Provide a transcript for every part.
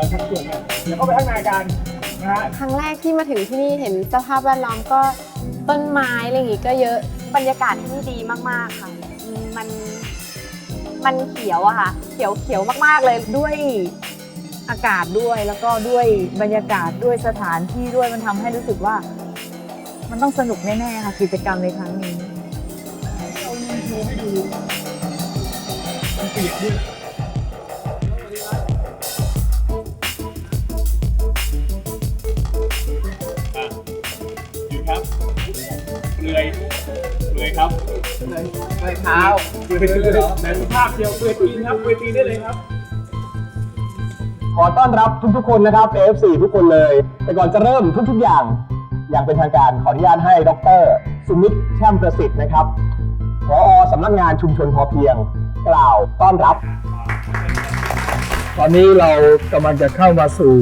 มาชักชวนกันเดี๋ยวเข้าไปข้างในกันนะฮะครั้งแรกที่มาถึงที่นี่เห็นสภาพแวดล้อมก็ต้นไม้อะไรอย่างงี้ก็เยอะบรรยากาศที่นี่ดีมากๆค่ะอืมมันมันเขียวอะค่ะ เขียวเขียวมากๆเลยด้วยอากาศด้วยแล้วก็ด้วยบรรยากาศด้วยสถานที่ด้วยมันทำให้รู้สึกว่า มันต้องสนุกแน่ๆค่ะกิจกรรมในครั้งนี้ เอาเงินโชว์ให้ดูมันเปียกด้วยอะ ครับเมื่อเช้าเปลือยเปลือยในสภาพเดียวเปลือยตีนครับเปลือยตีนได้เลยครับ ขอต้อนรับทุกๆคนนะครับ AFC ทุกคนเลย แต่ก่อนจะเริ่มทุกๆอย่าง อย่างเป็นทางการขออนุญาตให้ดรสุมิตรแช่มประสิทธิ์นะครับผอสำนักงานชุมชนพอเพียง กล่าวต้อนรับ ตอนนี้เรากำลังจะเข้ามาสู่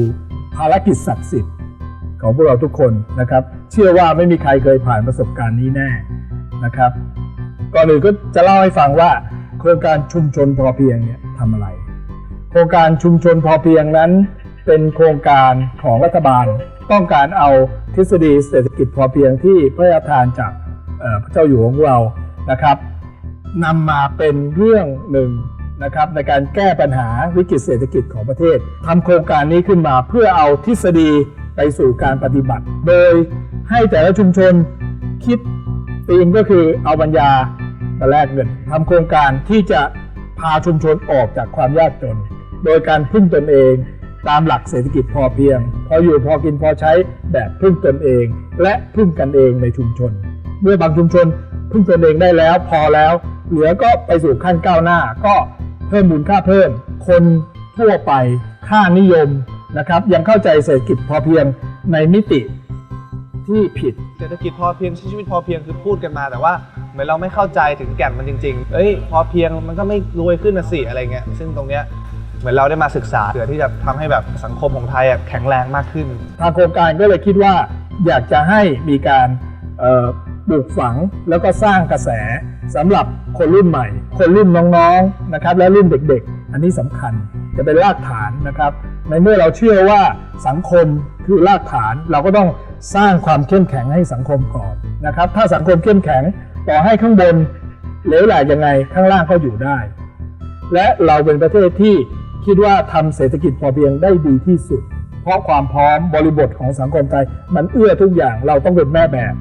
ภารกิจศักดิ์สิทธิ์ของพวกเราทุกคนนะครับ เชื่อว่าไม่มีใครเคยผ่านประสบการณ์นี้แน่ นะครับ ก่อนอื่นก็จะเล่าให้ฟังว่าโครงการชุมชนพอเพียงเนี่ยทำอะไร โครงการชุมชนพอเพียงนั้น เป็นโครงการของรัฐบาล ต้องการเอาทฤษฎีเศรษฐกิจพอเพียงที่พระราชทานจากเอ่อพระเจ้าอยู่หัวของเรานะครับนำมาเป็นเรื่องหนึ่งนะครับในการแก้ปัญหาวิกฤตเศรษฐกิจของประเทศทำโครงการนี้ขึ้นมาเพื่อเอาทฤษฎีไปสู่การปฏิบัติ โดยให้แต่ละชุมชนคิด ธีมก็คือเอาปัญญามาแลกเงินทำโครงการที่จะพาชุมชนออกจากความยากจน โดยการพึ่งตนเองตามหลักเศรษฐกิจพอเพียง พออยู่พอกินพอใช้แบบพึ่งตนเอง และพึ่งกันเองในชุมชน เมื่อบางชุมชนพึ่งตนเองได้แล้วพอแล้ว เหลือก็ไปสู่ขั้นก้าวหน้าก็เพิ่มมูลค่าเพิ่ม คนทั่วไปค่านิยมนะครับยังเข้าใจเศรษฐกิจพอเพียงในมิติ ที่ผิด เศรษฐกิจพอเพียงชีวิตพอเพียงคือพูดกันมาแต่ว่าเหมือนเราไม่เข้าใจถึงแก่นมันจริงๆ เอ้ย พอเพียงมันก็ไม่รวยขึ้นนะสิอะไรเงี้ย ซึ่งตรงเนี้ยเหมือนเราได้มาศึกษาเพื่อที่จะทำให้แบบสังคมของไทยอะแข็งแรงมากขึ้น ทางโครงการก็เลยคิดว่าอยากจะให้มีการเอ่อปลูกฝังแล้วก็สร้างกระแสสำหรับคนรุ่นใหม่ คนรุ่นน้องๆนะครับและรุ่นเด็กๆ อันนี้สำคัญจะเป็นรากฐานนะครับ ในเมื่อเราเชื่อว่าสังคมคือรากฐาน เราก็ต้องสร้างความเข้มแข็งให้สังคมก่อนนะครับ ถ้าสังคมเข้มแข็งต่อให้ข้างบนเหลวไหลยังไงข้างล่างก็อยู่ได้ และเราเป็นประเทศที่คิดว่าทำเศรษฐกิจพอเพียงได้ดีที่สุด เพราะความพร้อมบริบทของสังคมไทยมันเอื้อทุกอย่างเราต้องเป็นแม่แบบ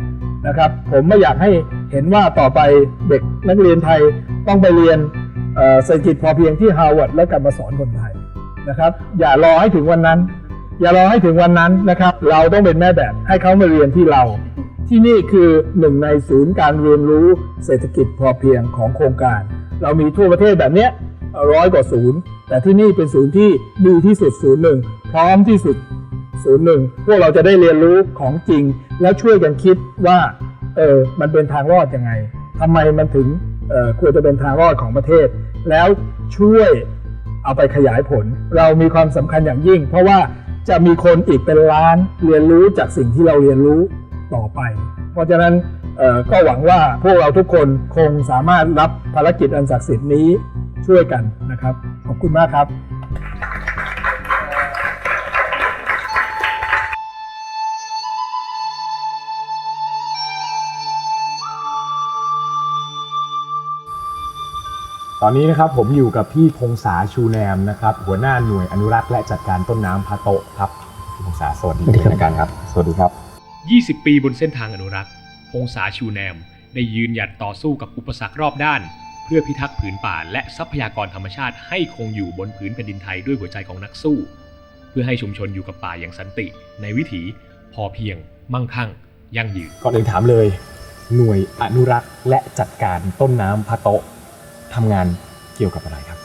นะครับ ผมไม่อยากให้เห็นว่าต่อไปเด็กนักเรียนไทยต้องไปเรียนเศรษฐกิจพอเพียงที่ฮาร์วาร์ดแล้วกลับมาสอนคนไทย นะครับ อย่ารอให้ถึงวันนั้น อย่ารอให้ถึงวันนั้นนะครับ เราต้องเป็นแม่แบบให้เขามาเรียนที่เรา ที่นี่คือหนึ่งในศูนย์การเรียนรู้เศรษฐกิจพอเพียงของโครงการ เรามีทั่วประเทศแบบเนี้ยร้อยกว่าศูนย์ แต่ที่นี่เป็นศูนย์ที่ดีที่สุดศูนย์หนึ่งพร้อมที่สุดศูนย์หนึ่งพวกเราจะได้เรียนรู้ของจริง แล้วช่วยกันคิดว่าเออมันเป็นทางรอดยังไงทำไมมันถึงออควรจะเป็นทางรอดของประเทศ แล้วช่วย เอาไปขยายผล เรามีความสำคัญอย่างยิ่ง เพราะว่าจะมีคนอีกเป็นล้านเรียนรู้จากสิ่งที่เราเรียนรู้ต่อไป เพราะฉะนั้นก็หวังว่าพวกเราทุกคนคงสามารถรับภารกิจอันศักดิ์สิทธิ์นี้ช่วยกันนะครับ ขอบคุณมากครับ อนนี้นะครับผมอยู่กับพี่พงษาชูแนมนะครับ หัวหน้าหน่วยอนุรักษ์และจัดการต้นน้ำพะโตะครับพี่พงษาสวัสดีเป็นทางการครับ สวัสดีครับ 20 ปีบนเส้นทางอนุรักษ์ พงษาชูแนม ได้ยืนหยัดต่อสู้กับอุปสรรครอบด้าน เพื่อพิทักษ์ผืนป่าและทรัพยากรธรรมชาติให้คงอยู่บนผืนแผ่นดินไทยด้วยหัวใจของนักสู้ เพื่อให้ชุมชนอยู่กับป่าอย่างสันติ ในวิถี พอเพียง มั่งคั่ง ยั่งยืน ก่อนอื่นถามเลย หน่วยอนุรักษ์และจัดการต้นน้ำพะโตะ ทำงานเกี่ยวกับอะไรครับ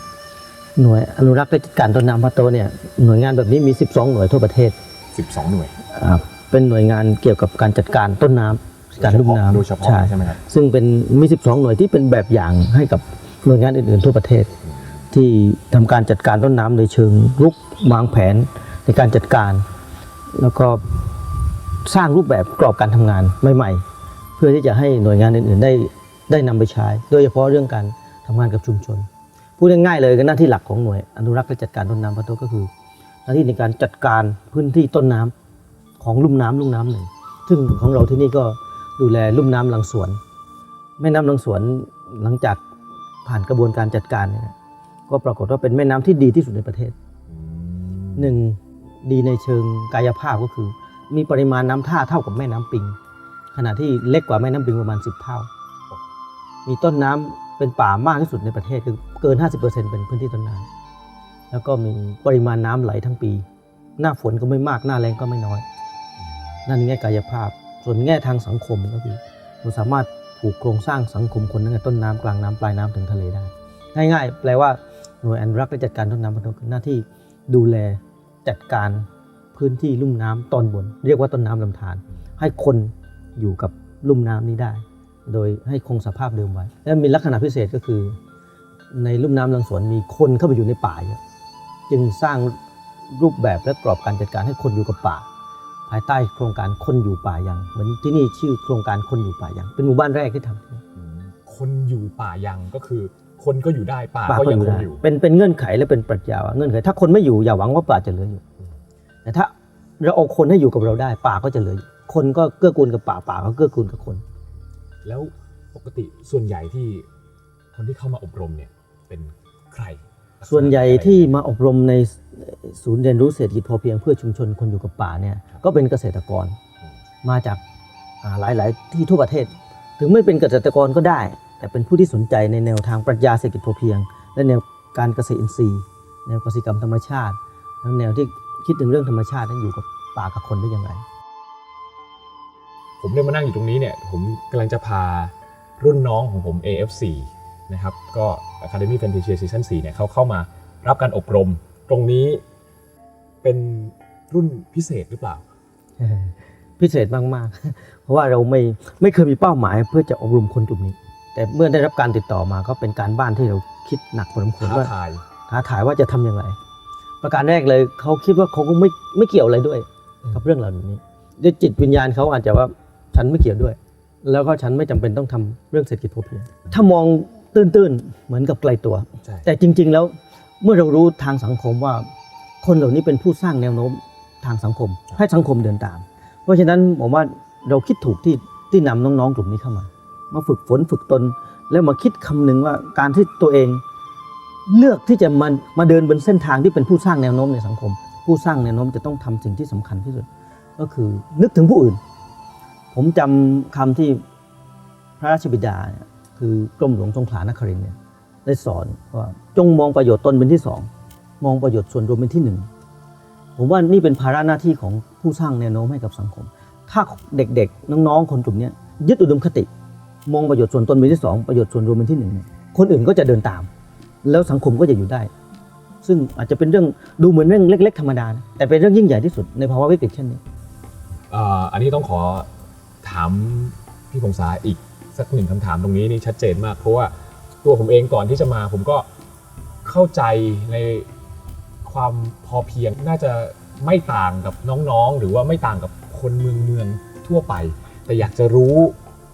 หน่วยอนุรักษ์และจัดการต้นน้ำพะโตเนี่ยหน่วยงานแบบนี้มี 12 หน่วยทั่วประเทศ12 หน่วยอ่าเป็นหน่วยงานเกี่ยวกับการจัดการต้นน้ำการลุ่มน้ำโดยเฉพาะใช่ไหมครับซึ่งเป็นมี 12 หน่วยที่เป็นแบบอย่างให้กับหน่วยงานอื่นๆทั่วประเทศ ที่ทำการจัดการต้นน้ำในเชิงรุกวางแผนในการจัดการ แล้วก็สร้างรูปแบบกรอบการทำงานใหม่ ๆ เพื่อที่จะให้หน่วยงานอื่นๆได้ได้นำไปใช้ โดยเฉพาะเรื่องการทำงานกับชุมชน พูดง่ายๆเลยก็หน้าที่หลักของหน่วยอนุรักษ์และจัดการต้นน้ำพะโตก็คือ หน้าที่ในการจัดการพื้นที่ต้นน้ำของลุ่มน้ำลุ่มน้ำหนึ่ง ซึ่งของเราที่นี่ก็ดูแลลุ่มน้ำลังสวน แม่น้ำลังสวนหลังจากผ่านกระบวนการจัดการเนี่ยก็ปรากฏว่าเป็นแม่น้ำที่ดีที่สุดในประเทศหนึ่งดีในเชิงกายภาพก็คือ มีปริมาณน้ำท่าเท่ากับแม่น้ำปิง ขณะที่เล็กกว่าแม่น้ำปิงประมาณ 10 เท่า มีต้นน้ำ เป็นป่ามากที่สุดในประเทศคือเกิน 50%เป็นพื้นที่ต้นน้ำแล้วก็มีปริมาณน้ำไหลทั้งปี หน้าฝนก็ไม่มากหน้าแรงก็ไม่น้อย นั่นแง่กายภาพ ส่วนแง่ทางสังคมก็คือเราสามารถผูกโครงสร้างสังคมคนตั้งแต่ต้นน้ำกลางน้ำปลายน้ำถึงทะเลได้ ง่ายๆ แปลว่าหน่วยอนุรักษ์และจัดการต้นน้ำพันธุ์คือหน้าที่ดูแลจัดการพื้นที่ลุ่มน้ำตอนบน เรียกว่าต้นน้ำลำธารให้คนอยู่กับลุ่มน้ำนี้ได้ โดยให้คงสภาพเดิมไว้ และมีลักษณะพิเศษก็คือ ในลุ่มน้ำลังสวนมีคนเข้าไปอยู่ในป่าเยอะจึงสร้างรูปแบบและกรอบการจัดการให้คนอยู่กับป่า ภายใต้โครงการคนอยู่ป่ายัง เหมือนที่นี่ชื่อโครงการคนอยู่ป่ายัง เป็นหมู่บ้านแรกที่ทำที่นี่คนอยู่ป่ายังก็คือ คนก็อยู่ได้ป่าป่าก็ก็ยัองยู่คงได้อยู่ เป็นเป็นเงื่อนไขและเป็นปรัชญาว่าเงื่อนไข ถ้าคนไม่อยู่อย่าหวังว่าป่าจะเหลืออยู่ แต่ถ้าเราเอาคนให้อยู่กับเราได้ ป่าก็จะเหลืออยู่คนก็เกื้อกูลกับป่าป่าก็เกื้อกูลกับคน แล้วปกติส่วนใหญ่ที่คนที่เข้ามาอบรมเนี่ยเป็นใคร ส่วนใหญ่ที่มาอบรมในศูนย์เรียนรู้เศรษฐกิจพอเพียงเพื่อชุมชนคนอยู่กับป่าเนี่ยก็เป็นเกษตรกรมาจากอ่าหลาย ๆ ที่ทั่วประเทศ ถึงไม่เป็นเกษตรกรก็ได้ แต่เป็นผู้ที่สนใจในแนวทางปรัชญาเศรษฐกิจพอเพียง และแนวการเกษตรอินทรีย์ แนวกสิกรรมธรรมชาติ แล้วแนวที่คิดถึงเรื่องธรรมชาตินั้นอยู่กับป่ากับคนได้อย่างไร ผมได้มานั่งอยู่ตรงนี้เนี่ยผมกำลังจะพารุ่นน้องของผม AF4 นะครับก็ Academy Fantasia Season 4เนี่ยเขาเข้ามารับการอบรม ตรงนี้เป็นรุ่นพิเศษหรือเปล่า พิเศษมากๆ เพราะว่าเราไม่ไม่เคยมีเป้าหมายเพื่อจะอบรมคนกลุ่มนี้ แต่เมื่อได้รับการติดต่อมาก็เป็นการบ้านที่เราคิดหนักพอสมควรท้าว่าทายท้าทายว่าจะทำอย่างไร ประการแรกเลยเขาคิดว่าเขาคงไม่ไม่เกี่ยวอะไรด้วย กับเรื่องเหล่านี้ด้วยจิตวิญญาณเขาอาจจะว่า ฉันไม่เกี่ยวด้วย แล้วก็ฉันไม่จำเป็นต้องทำเรื่องเศรษฐกิจพอเพียงถ้ามองตื้นๆ เหมือนกับไกลตัวใช่แต่จริง ๆ แล้วเมื่อเรารู้ทางสังคมว่า คนเหล่านี้เป็นผู้สร้างแนวโน้มทางสังคม ให้สังคมเดินตาม เพราะฉะนั้นผมว่าเราคิดถูกที่ที่นำน้องๆกลุ่มนี้เข้ามา มาฝึกฝนฝึกตน แล้วมาคิดคำหนึ่งว่าการที่ตัวเอง เลือกที่จะมามาเดินบนเส้นทางที่เป็นผู้สร้างแนวโน้มในสังคม ผู้สร้างแนวโน้มจะต้องทำสิ่งที่สำคัญที่สุด ก็คือนึกถึงผู้อื่น ผมจำคำที่พระราชบิดาเนี่ยคือกรมหลวงสงขลานครินเนี่ยได้สอนว่าจงมองประโยชน์ตนเป็นที่สองมองประโยชน์ส่วนรวมเป็นที่หนึ่งผมว่านี่เป็นภาระหน้าที่ของผู้สร้างแนวโน้มให้กับสังคม ถ้าเด็กๆ น้องๆ คนกลุ่มนี้ยึดอุดมคติ มองประโยชน์ส่วนตนเป็นที่สองประโยชน์ส่วนรวมเป็นที่หนึ่งคนอื่นก็จะเดินตาม แล้วสังคมก็จะอยู่ได้ ซึ่งอาจจะเป็นเรื่องดูเหมือนเรื่องเล็ก ๆ ธรรมดานะแต่เป็นเรื่องยิ่งใหญ่ที่สุดในภาวะวิกฤตเช่นนี้อันนี้ต้องขอ ถามพี่พงษาอีกสักหนึ่งคำถามตรงนี้นี่ชัดเจนมากเพราะว่าตัวผมเองก่อนที่จะมาผมก็เข้าใจในความพอเพียงน่าจะไม่ต่างกับน้องๆ หรือว่าไม่ต่างกับคนเมืองเมืองทั่วไป แต่อยากจะรู้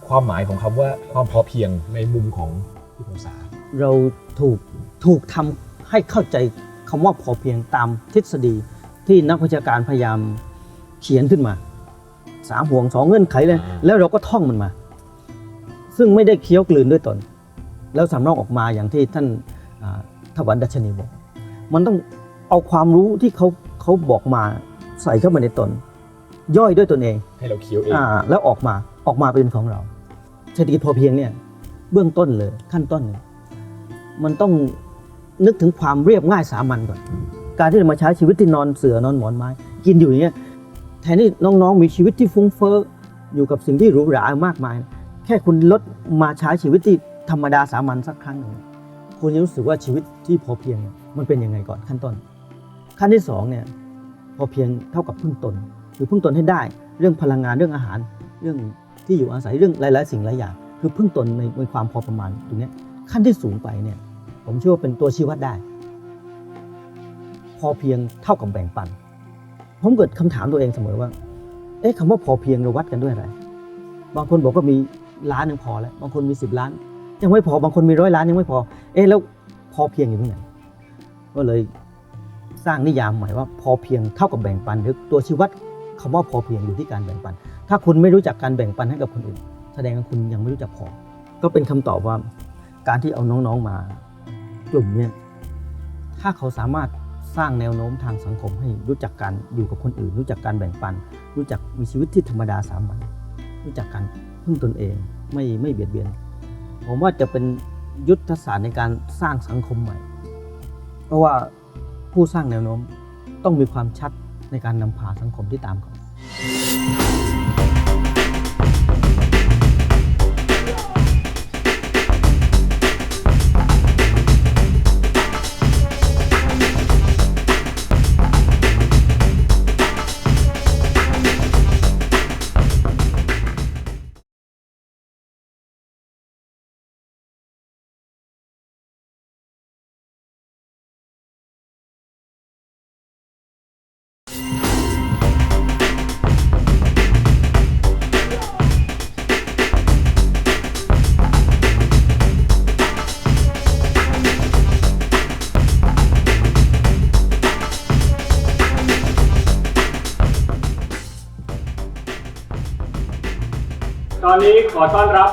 ความหมายของคำว่าความพอเพียงในมุมของพี่พงษาเราถูกถูกทำให้เข้าใจคำว่าพอเพียงตามทฤษฎีที่นักวิชาการพยายามเขียนขึ้นมา สามห่วงสองเงื่อนไขเลยอ่าแล้วเราก็ท่องมันมา ซึ่งไม่ได้เคี้ยวกลืนด้วยตน แล้วสำรอกออกมาอย่างที่ท่านอ่าถวันดัชนีบอก มันต้องเอาความรู้ที่เขาเขาบอกมาใส่เข้ามาในตน ย่อยด้วยตนเองให้เราเคี้ยวเองอ่าแล้วออกมาออกมาเป็นของเราเศรษฐกิจพอเพียงเนี่ยเบื้องต้นเลยขั้นต้นเนี่ยมันต้องนึกถึงความเรียบง่ายสามัญก่อน การที่จะมาใช้ชีวิตที่นอนเสือนอนหมอนไม้ กินอยู่อย่างเงี้ย แทนที่น้องๆมีชีวิตที่ฟุ้งเฟ้ออยู่กับสิ่งที่หรูหรามากมาย แค่คุณลดมาใช้ชีวิตที่ธรรมดาสามัญสักครั้งหนึ่งคุณจะรู้สึกว่าชีวิตที่พอเพียงมันเป็นยังไงก่อนขั้นต้น ขั้นที่สองเนี่ยพอเพียงเท่ากับพึ่งตนคือพึ่งตนให้ได้ เรื่องพลังงานเรื่องอาหาร เรื่องที่อยู่อาศัยเรื่องหลาย ๆ สิ่งหลายอย่าง คือพึ่งตนในในความพอประมาณตรงนี้ขั้นที่สูงไปเนี่ยผมเชื่อว่าเป็นตัวชี้วัดได้ พอเพียงเท่ากับแบ่งปัน ผมเกิดคำถามตัวเองเสมอว่า เอ๊ะคำว่าพอเพียงเราวัดกันด้วยอะไร บางคนบอกว่ามีล้านหนึ่งพอแล้ว บางคนมีสิบล้าน ยังไม่พอ บางคนมีร้อยล้านยังไม่พอ เอ๊ะแล้วพอเพียงอยู่ที่ไหน ก็เลยสร้างนิยามใหม่ว่าพอเพียงเท่ากับแบ่งปันหรือตัวชี้วัดคำว่าพอเพียงอยู่ที่การแบ่งปัน ถ้าคุณไม่รู้จักการแบ่งปันให้กับคนอื่น แสดงว่าคุณยังไม่รู้จักพอ ก็เป็นคำตอบว่าการที่เอาน้องๆมา กลุ่มเนี้ยถ้าเขาสามารถ สร้างแนวโน้มทางสังคมให้รู้จักการอยู่กับคนอื่น รู้จักการแบ่งปัน รู้จักมีชีวิตที่ธรรมดาสามัญรู้จักการพึ่งตนเองไม่ไม่เบียดเบียน ผมว่าจะเป็นยุทธศาสตร์ในการสร้างสังคมใหม่ เพราะว่าผู้สร้างแนวโน้มต้องมีความชัดในการนำพาสังคมที่ตามเขา อนนี้ขอต้อนรับ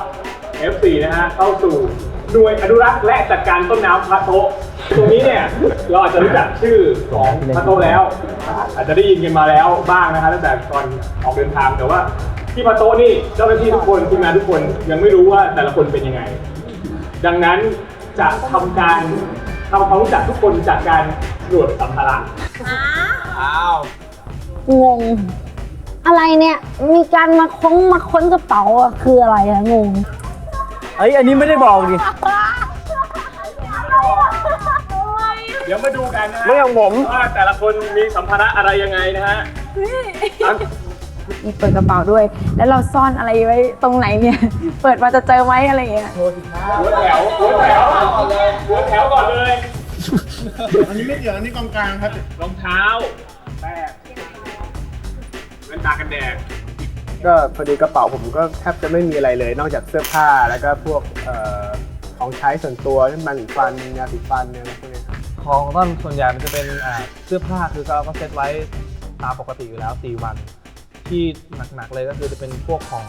F4 นะฮะเข้าสู่หน่วยอนุรักษ์และจัดการต้นน้ำพระโตะตรงนี้เนี่ยเราอาจจะรู้จักชื่อของพระโตะแล้ว อาจจะได้ยินกันมาแล้วบ้างนะครับตั้งแต่ก่อนออกเดินทางแต่ว่าที่พระโตะนี่เจ้าหน้าที่ทุกคนทีมงานทุกคนยังไม่รู้ว่าแต่ละคนเป็นยังไง ดังนั้นจะทำการทำความรู้จักทุกคนจากการตรวจสัมภาระอ้าวงง อะไรเนี่ย มีการมาค้นมาค้นกระเป๋าอะคืออะไรอะงง เอ้ยอันนี้ไม่ได้บอกดิเดี๋ยวมาดูกันนะฮะเรื่องผม ว่าแต่ละคนมีสัมภาระอะไรยังไงนะฮะมีเปิดกระเป๋าด้วย แล้วเราซ่อนอะไรไว้ตรงไหนเนี่ย เปิดมาจะเจอไหมอะไรอย่างเงี้ย หัวแถวหัวแถวหัวแถวก่อนเลย อันนี้ไม่เกี่ยวอันนี้กองกลางครับ รองเท้าแป้ง แว่นตากันแดดก็พอดีกระเป๋าผมก็แทบจะไม่มีอะไรเลย นอกจากเสื้อผ้าแล้วก็พวกเอ่อของใช้ส่วนตัวเช่นมันฟันยาสีฟันเนี่ยอะไรพวกนี้ครับของต้นส่วนใหญ่มันจะเป็นอ่าเสื้อผ้าคือเราก็เซ็ตไว้ตามปกติอยู่แล้ว 4 วัน ที่หนักๆเลยก็คือจะเป็นพวกของ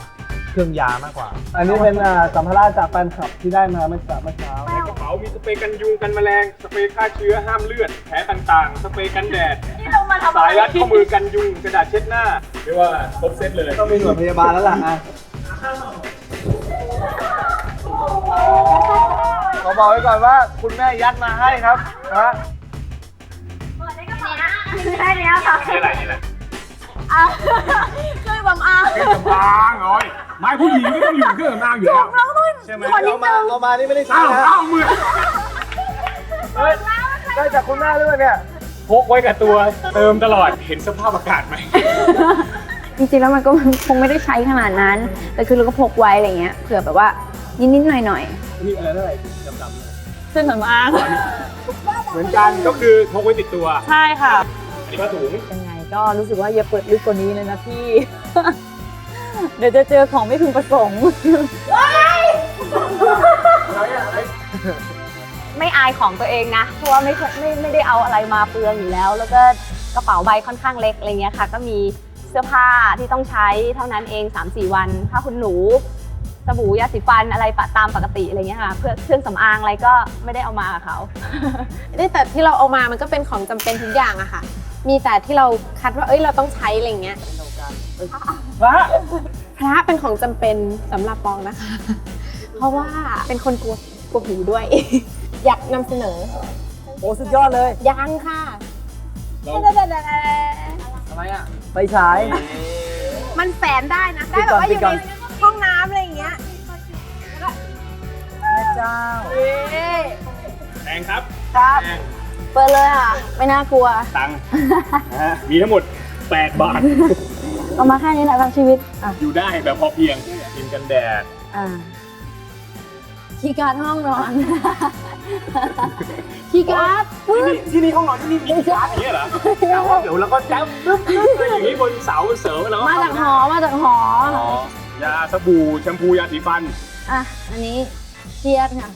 เครื่องยามากกว่า อันนี้เป็นอ่าสัมภาระจากแฟนคลับที่ได้มาเมื่อเช้าเมื่อเช้า ในกระเป๋ามีสเปรย์กันยุงกันแมลง สเปรย์ฆ่าเชื้อห้ามเลือด แผลต่างๆ สเปรย์กันแดดสายรัดข้อมือกันยุง กระดาษเช็ดหน้า เรียกว่าครบเซตเลย ต้องมีหน่วยพยาบาลแล้วล่ะอะขอบอกไว้ก่อนว่าคุณแม่ยัดมาให้ครับนะใช่เนี้ยค่ะนี่แหละนี่แหละเครื่องสำอางเครื่องสำอางโอ้ย ไม้ผู้หญิงก็ต้องอยู่เครื่องสำอางอยู่แล้วใช่ไหมเรามาเรามานี่ไม่ได้ใช้อ้าวนะอ้าวมือเฮ้ยได้จากคุณแม่ด้วยเนี่ย พกไว้กับตัวเติมตลอดเห็นสภาพอากาศไหมจริงๆแล้วมันก็ คงไม่ได้ใช้ขนาดนั้น แต่คือเราก็พกไว้อะไรเงี้ยเผื่อแบบว่านิดๆหน่อยนี่อะไรเท่าไหร่ดำๆเลยๆเครื่องสำอางเหมือนกันก็คือพกไว้ติดตัวใช่ค่ะอันนี้ผ้าถุงยังไงก็รู้สึกว่าอย่าเปิดลึกกว่านี้เลยนะพี่ เดี๋ยวจะเจอของไม่พึงประสงค์ ไม่อายของตัวเองนะ เพราะว่าไม่เคยไม่ไม่ได้เอาอะไรมาเปลืองอยู่แล้ว แล้วก็กระเป๋าใบค่อนข้างเล็กอะไรเงี้ยค่ะ ก็มีเสื้อผ้าที่ต้องใช้เท่านั้นเอง 3-4 วันผ้าขนหนู สบู่ยาสีฟันอะไรปะตามปกติอะไรเงี้ยค่ะเพื่อเครื่องสำอางอะไรก็ไม่ได้เอามากับเขา นี่แต่ที่เราเอามามันก็เป็นของจำเป็นทุกอย่างอะค่ะ มีแต่ที่เราคัดว่าเอ้ยเราต้องใช้อะไรเงี้ยพระพระเป็นของจำเป็นสำหรับปองนะคะ เพราะว่าเป็นคนกลัวกลัวผีด้วย อยากนำเสนอโอ้สุดยอดเลยยังค่ะทำไมอะไฟฉายมันแฝนได้นะได้แบบว่าอยู่ในห้องน้ำอะไรอย่างเงี้ยแม่เจ้าแพงครับครับ เปิดเลยอะ ไม่น่ากลัว ตังค์ นะฮะมีทั้งหมด 8 บาท เอามาแค่นี้แหละทั้งชีวิต อะอยู่ได้แบบพอเพียงกินกันแดด อ่าคีย์การ์ดห้องนอน คีย์การ์ดที่นี่ที่นี่ห้องนอนที่นี่มีการ์ดอย่างเงี้ยเหรอเดี๋ยวเราก็จับปึ๊บปึ๊บปึ๊บอย่างนี้บนเสาเสริมแล้วก็มาจากหอ มาจากหอ อ๋อยาสบู่แชมพูยาสีฟัน อะ อันนี้เทียดค่ะ